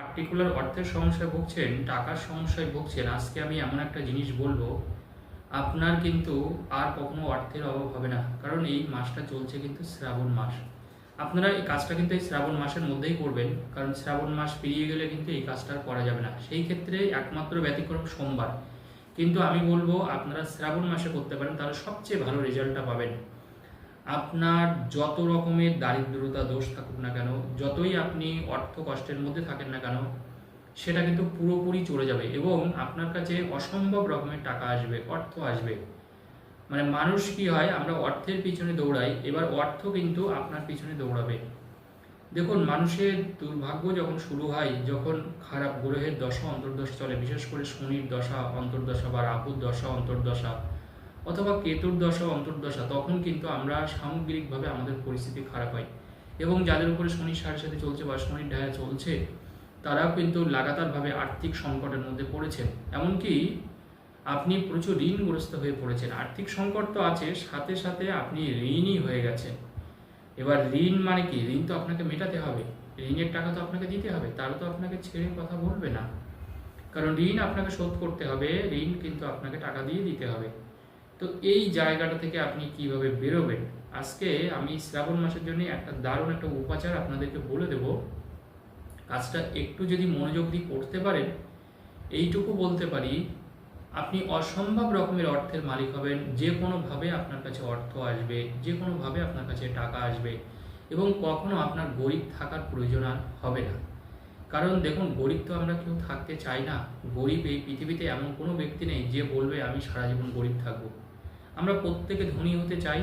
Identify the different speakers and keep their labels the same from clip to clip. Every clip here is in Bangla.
Speaker 1: পার্টিকুলার অর্থের সমস্যায় ভুগছেন, টাকার সমস্যায় ভুগছেন, আজকে আমি এমন একটা জিনিস বলব, আপনার কিন্তু আর কখনো অর্থের অভাব হবে না, কারণ এই মাসটা চলছে কিন্তু শ্রাবণ মাস। আপনারা এই কাজটা কিন্তু এই শ্রাবণ মাসের মধ্যেই করবেন, কারণ শ্রাবণ মাস পেরিয়ে গেলে কিন্তু এই কাজটা আর করা যাবে না। সেই ক্ষেত্রে একমাত্র ব্যতিক্রম সোমবার। কিন্তু আমি বলব, আপনারা শ্রাবণ মাসে করতে পারেন, তাহলে সবচেয়ে ভালো রেজাল্টটা পাবেন। আপনার যত রকমের দারিদ্রতা দোষ থাকুক না কেন, যতই আপনি অর্থ কষ্টের মধ্যে থাকেন না কেন, সেটা কিন্তু পুরোপুরি চলে যাবে এবং আপনার কাছে অসম্ভব রকমের টাকা আসবে, অর্থ আসবে। মানে মানুষ কি হয়, আমরা অর্থের পিছনে দৌড়াই, এবার অর্থ কিন্তু আপনার পিছনে দৌড়াবে। দেখুন, মানুষের দুর্ভাগ্য যখন শুরু হয়, যখন খারাপ গ্রহের দশা, অন্তর্দশা চলে, বিশেষ করে শনির দশা, অন্তর্দশা বা রাহুর দশা, অন্তর্দশা অথবা কেতুর দশা অন্তর্দশা তখন কিন্তু আমরা সামগ্রিকভাবে আমাদের পরিস্থিতি খারাপ হয়। এবং যাদের উপরে শনির সাড়ে সাথে চলছে বা শনির ঢায়া চলছে, তারাও কিন্তু লাগাতারভাবে আর্থিক সংকটের মধ্যে পড়েছেন। এমনকি আপনি প্রচুর ঋণগ্রস্ত হয়ে পড়েছেন। আর্থিক সংকট তো আছে, সাথে সাথে আপনি ঋণই হয়ে গেছেন। এবার ঋণ মানে কি? ঋণ তো আপনাকে মেটাতে হবে। ঋণের টাকা তো আপনাকে দিতে হবে, তারা তো আপনাকে ছেড়ে কথা বলবে না। কারণ ঋণ আপনাকে শোধ করতে হবে, ঋণ কিন্তু আপনাকে টাকা দিয়ে দিতে হবে। তো এই জায়গাটা থেকে আপনি কীভাবে বেরোবেন? আজকে আমি শ্রাবণ মাসের জন্য একটা দারুণ একটা উপাচার আপনাদেরকে বলে দেব। কাজটা একটু যদি মনোযোগ দিয়ে করতে পারেন, এইটুকু বলতে পারি, আপনি অসম্ভব রকমের অর্থের মালিক হবেন, যে কোনোভাবে আপনার কাছে অর্থ আসবে, যে কোনোভাবে আপনার কাছে টাকা আসবে এবং কখনো আপনার গরিব থাকার প্রয়োজন আর হবে না। কারণ দেখুন, গরিব তো আমরা কেউ থাকতে চাই না। গরিব এই পৃথিবীতে এমন কোনো ব্যক্তি নেই যে বলবে, আমি সারা জীবন গরিব থাকব। আমরা প্রত্যেকে ধনী হতে চাই।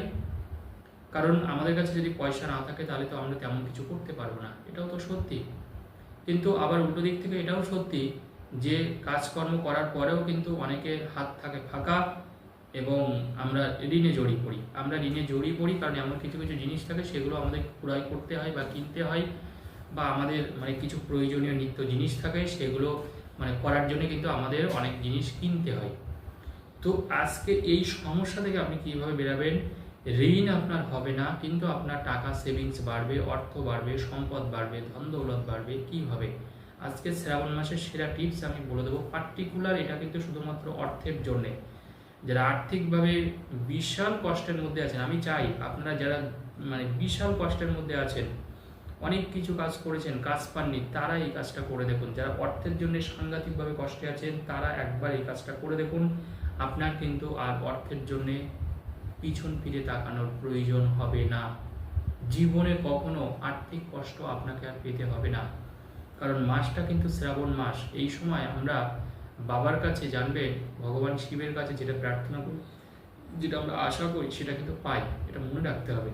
Speaker 1: কারণ আমাদের কাছে যদি পয়সা না থাকে, তাহলে তো আমরা তেমন কিছু করতে পারব না। এটাও তো সত্যি। কিন্তু আবার উল্টো দিক থেকে এটাও সত্যি যে কাজকর্ম করার পরেও কিন্তু অনেকের হাত থাকে ফাঁকা এবং আমরা ঋণে জড়িয়ে পড়ি। আমরা ঋণে জড়িয়ে পড়ি কারণ এমন কিছু কিছু জিনিস থাকে, সেগুলো আমাদের ক্রয় করতে হয় বা কিনতে হয় বা আমাদের মানে কিছু প্রয়োজনীয় নিত্য জিনিস থাকে, সেগুলো মানে করার জন্য কিন্তু আমাদের অনেক জিনিস কিনতে হয়। তো আজকে এই সমস্যা থেকে আপনি কীভাবে বেরাবেন? ঋণ আপনার হবে না, কিন্তু আপনার টাকা সেভিংস বাড়বে, অর্থ বাড়বে, সম্পদ বাড়বে, ধন দৌলত বাড়বে কীভাবে আজকে শ্রাবণ মাসের সেরা টিপস আমি বলে দেবো। পার্টিকুলার এটা কিন্তু শুধুমাত্র অর্থের জন্যে। যারা আর্থিকভাবে বিশাল কষ্টের মধ্যে আছেন, আমি চাই আপনারা যারা মানে বিশাল কষ্টের মধ্যে আছেন, অনেক কিছু কাজ করেছেন, কাজ পাননি, তারা এই কাজটা করে দেখুন। যারা অর্থের জন্য সাংঘাতিকভাবে কষ্টে আছেন, তারা একবার এই কাজটা করে দেখুন। আপনার কিন্তু আর অর্থের জন্যে পিছন ফিরে তাকানোর প্রয়োজন হবে না। জীবনে কখনো আর্থিক কষ্ট আপনাকে আর পেতে হবে না। কারণ মাসটা কিন্তু শ্রাবণ মাস। এই সময় আমরা বাবার কাছে জানবেন, ভগবান শিবের কাছে যেটা প্রার্থনা করি, যেটা আমরা আশা করি, সেটা কিন্তু পাই। এটা মনে রাখতে হবে।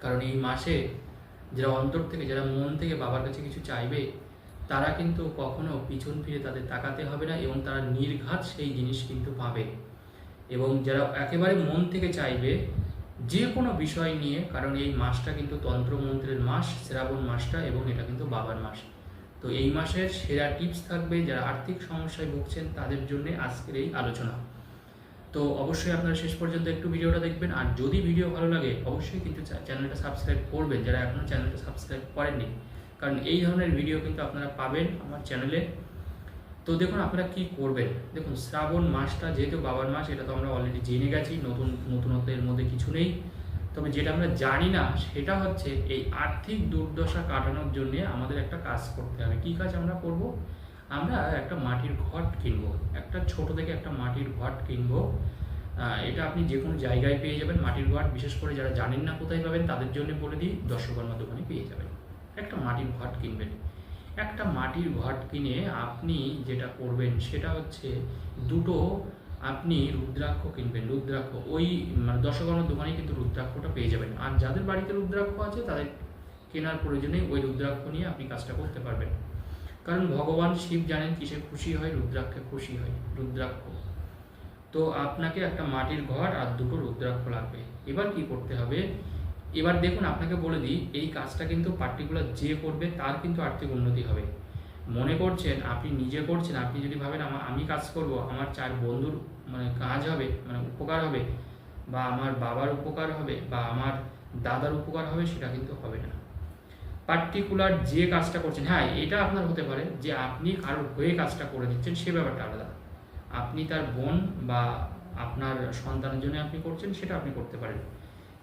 Speaker 1: কারণ এই মাসে যারা অন্তর থেকে, যারা মন থেকে বাবার কাছে কিছু চাইবে তারা কিন্তু কখনো পিছন ফিরে তাদের তাকাতে হবে না এবং তারা নির্ঘাত সেই জিনিস কিন্তু পাবে। এবং যারা একেবারে মন থেকে চাইবে যে কোনো বিষয় নিয়ে, কারণ এই মাসটা কিন্তু তন্ত্রমন্ত্রের মাস, শ্রাবণ মাসটা এবং এটা কিন্তু বাবার মাস। তো এই মাসের সেরা টিপস থাকবে, যারা আর্থিক সমস্যায় ভুগছেন তাদের জন্য আজকের এই আলোচনা। তো অবশ্যই আপনারা শেষ পর্যন্ত একটু ভিডিওটা দেখবেন, আর যদি ভিডিও ভালো লাগে, অবশ্যই কিন্তু চ্যানেলটা সাবস্ক্রাইব করবেন, যারা এখনও চ্যানেলটা সাবস্ক্রাইব করেননি। কারণ এই ধরনের ভিডিও কিন্তু আপনারা পাবেন আমার চ্যানেলে তো দেখুন আপনারা কি করবেন? দেখুন, শ্রাবণ মাসটা যেহেতু বাবার মাস, এটা তো আমরা অলরেডি জেনে গেছি, নতুন, নতুনত্বের মধ্যে কিছু নেই। তবে যেটা আমরা জানি না, সেটা হচ্ছে এই আর্থিক দুর্দশা কাটানোর জন্য আমাদের একটা কাজ করতে হবে। কি কাজ আমরা করব? আমরা একটা মাটির ঘট কিনবো। একটা ছোট থেকে একটা মাটির ঘট কিনবো। এটা আপনি যে কোনো জায়গায় পেয়ে যাবেন মাটির ঘট। বিশেষ করে যারা জানেন না কোথায় পাবেন, তাদের জন্য বলে দিই দর্শকর্মা দোকানে পেয়ে যাবেন। একটা মাটির ঘট কিনবেন। একটা মাটির ঘট কিনে আপনি যেটা করবেন সেটা হচ্ছে দুটো আপনি রুদ্রাক্ষ কিনবেন, রুদ্রাক্ষ। ওই মানে দশকর্মার দোকানে কিন্তু রুদ্রাক্ষটা পেয়ে যাবেন। আর যাদের বাড়িতে রুদ্রাক্ষ আছে, তাদের কেনার প্রয়োজনে ওই রুদ্রাক্ষ নিয়ে আপনি কাজটা করতে পারবেন। কারণ ভগবান শিব জানেন কিসে খুশি হয়, রুদ্রাক্ষে খুশি হয়, রুদ্রাক্ষ। তো আপনাকে একটা মাটির ঘর আর দুটো রুদ্রাক্ষ লাগবে। এবার কি করতে হবে? এবার দেখুন, আপনাকে বলে দিই, এই কাজটা কিন্তু পার্টিকুলার যে করবে তার কিন্তু আর্থিক উন্নতি হবে। মনে করছেন, আপনি নিজে করছেন, আপনি যদি ভাবেন আমার আমি কাজ করব, আমার চার বন্ধুর মানে কাজ হবে মানে উপকার হবে, বা আমার বাবার উপকার হবে, বা আমার দাদার উপকার হবে, সেটা কিন্তু হবে না। পার্টিকুলার যে কাজটা করছেন হ্যাঁ এটা আপনার হতে পারে যে আপনি কারোর হয়ে কাজটা করে দিচ্ছেন, সে ব্যাপারটা আলাদা। আপনি তার বোন বা আপনার সন্তানের জন্য আপনি করছেন, সেটা আপনি করতে পারেন।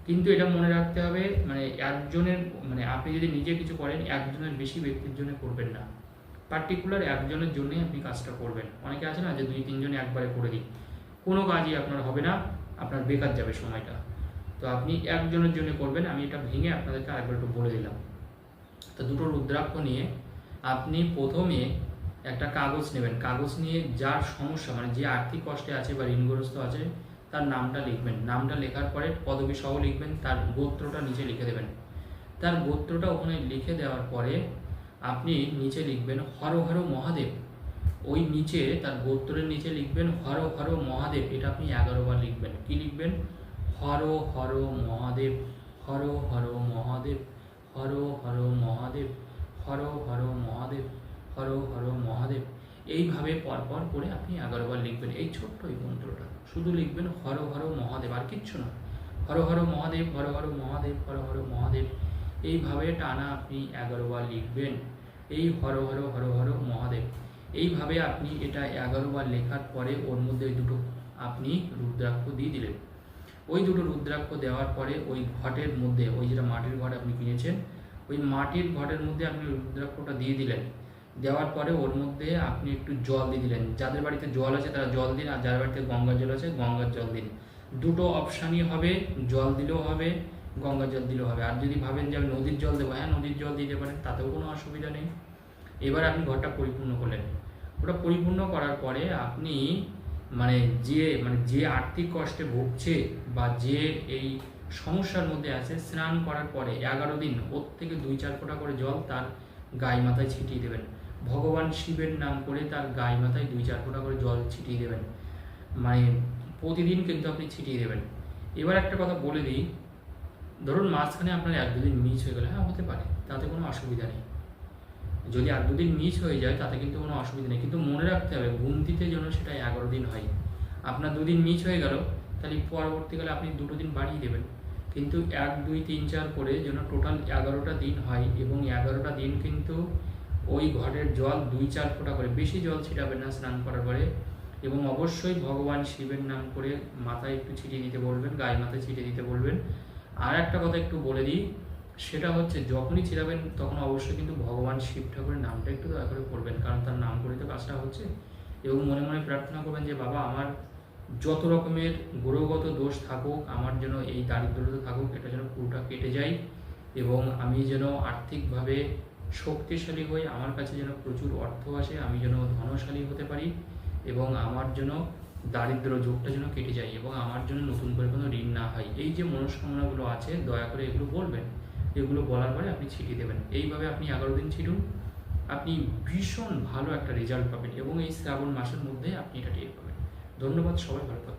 Speaker 1: কিন্তু এটা মনে রাখতে হবে মানে একজনের মানে আপনি যদি নিজে কিছু করেন, একজনের বেশি ব্যক্তির জন্য করবেন না। পার্টিকুলার একজনের জন্যই আপনি কাজটা করবেন। অনেকে আছে না যে দুই, তিনজনে একবারে করে দিই। কোনো কাজই আপনার হবে না, আপনার বেকার যাবে সময়টা। তো আপনি একজনের জন্য করবেন, আমি এটা ভেঙে আপনাদেরকে আরেকবার একটু বলে দিলাম। তো দুটো রুদ্রাক্ষ নিয়ে আপনি প্রথমে একটা কাগজ নেবেন। কাগজ নিয়ে যার সমস্যা মানে যে আর্থিক কষ্টে আছে বা ঋণগ্রস্ত আছে তার নামটা লিখবেন। নামটা লেখার পরে পদবী সহ লিখবেন, তার গোত্রটা নিচে লিখে দেবেন। তার গোত্রটা ওখানে লিখে দেওয়ার পরে আপনি নিচে লিখবেন, হর হর মহাদেব। ওই নিচে, তার গোত্রের নিচে লিখবেন, হর হর মহাদেব। এটা আপনি এগারো বার লিখবেন। কি লিখবেন? হর হর মহাদেব। হর হর মহাদেব। হর হর মহাদেব। হর হর মহাদেব। হর হর মহাদেব। এইভাবে পরপর করে আপনি এগারো বার লিখবেন। এই ছোট্ট এই মন্ত্রটা। শুধু লিখবেন, হর হর মহাদেব, আর কিচ্ছু না। হর হর মহাদেব, হর হর মহাদেব, হর হর মহাদেব। এইভাবে টানা আপনি এগারো বার লিখবেন। এই হর হর হর হর মহাদেব। এইভাবে আপনি এটা এগারো বার লেখার পরে ওর মধ্যে দুটো আপনি রুদ্রাক্ষ দিয়ে দিলেন। ওই দুটো রুদ্রাক্ষ দেওয়ার পরে ওই ঘটের মধ্যে, ওই যেটা মাটির ঘট আপনি কিনেছেন, ওই মাটির ঘটের মধ্যে আপনি রুদ্রাক্ষটা দিয়ে দিলেন। দেওয়ার পরে ওর মধ্যে আপনি একটু জল দিয়ে দিলেন। যাদের বাড়িতে জল আছে তারা জল দিন, আর যার বাড়িতে গঙ্গার জল আছে গঙ্গার জল দিন। দুটো অপশানই হবে, জল দিলেও হবে, গঙ্গার জল দিলেও হবে। আর যদি ভাবেন যে আমি নদীর জল দেবো হ্যাঁ নদীর জল দিতে পারেন, তাতেও কোনো অসুবিধা নেই। এবার আপনি ঘরটা পরিপূর্ণ করলেন। ওটা পরিপূর্ণ করার পরে আপনি মানে যে মানে যে আর্থিক কষ্টে ভুগছে বা যে এই সমস্যার মধ্যে আছে, স্নান করার পরে এগারো দিন ওর থেকে দুই চার ফোঁটা করে জল তার গায়ে মাথায় ছিটিয়ে দেবেন। ভগবান শিবের নাম করে তার গায়ে মাথায় দুই চার ফোঁটা করে জল ছিটিয়ে দেবেন। মানে প্রতিদিন কিন্তু আপনি ছিটিয়ে দেবেন। এবার একটা কথা বলে দিই, ধরুন মাঝখানে আপনার এক দুদিন মিস হয়ে গেলে হ্যাঁ হতে পারে, তাতে কোনো অসুবিধা নেই। যদি এক দুদিন মিস হয়ে যায়, তাতে কিন্তু কোনো অসুবিধা নেই, কিন্তু মনে রাখতে হবে গুনতিতে যেন সেটা এগারো দিন হয়। আপনার দুদিন মিস হয়ে গেল, তাহলে পরবর্তীকালে আপনি দুটো দিন বাড়িয়ে দেবেন। কিন্তু এক, দুই, তিন, চার করে যেন টোটাল এগারোটা দিন হয় এবং এগারোটা দিন কিন্তু ওই ঘরের জল দুই চার ফোঁটা করে, বেশি জল ছিটাবেন না স্নান করার পরে। এবং অবশ্যই ভগবান শিবের নাম করে মাথায় একটু ছিটিয়ে দিতে বলবেন, গায়ে মাথায় ছিটিয়ে দিতে বলবেন। আর একটা কথা একটু বলে দিই, সেটা হচ্ছে যখনই ছিটাবেন তখন অবশ্যই কিন্তু ভগবান শিব ঠাকুরের নামটা একটু দয়া করে করবেন, কারণ তার নাম করে তো কাজটা হচ্ছে। এবং মনে মনে প্রার্থনা করবেন যে, বাবা, আমার যত রকমের গ্রহগত দোষ থাকুক, আমার যেন এই দারিদ্রতা থাকুক, এটা যেন পুরোটা কেটে যায়। এবং আমি যেন আর্থিকভাবে শক্তিশালী হয়ে আমার কাছে যেন প্রচুর অর্থ আসে, আমি যেন ধনশালী হতে পারি এবং আমার যেন দারিদ্র যোগটা যেন কেটে যায় এবং আমার জন্য নতুন করে কোনো ঋণ না হয়। এই যে মনস্কামনাগুলো আছে, দয়া করে এগুলো বলবেন। এগুলো বলার পরে আপনি ছিটিয়ে দেবেন। এইভাবে আপনি এগারো দিন ছিটুন। আপনি ভীষণ ভালো একটা রেজাল্ট পাবেন এবং এই শ্রাবণ মাসের মধ্যে আপনি এটা টের পাবেন। ধন্যবাদ সবাই, ভালো থাকবেন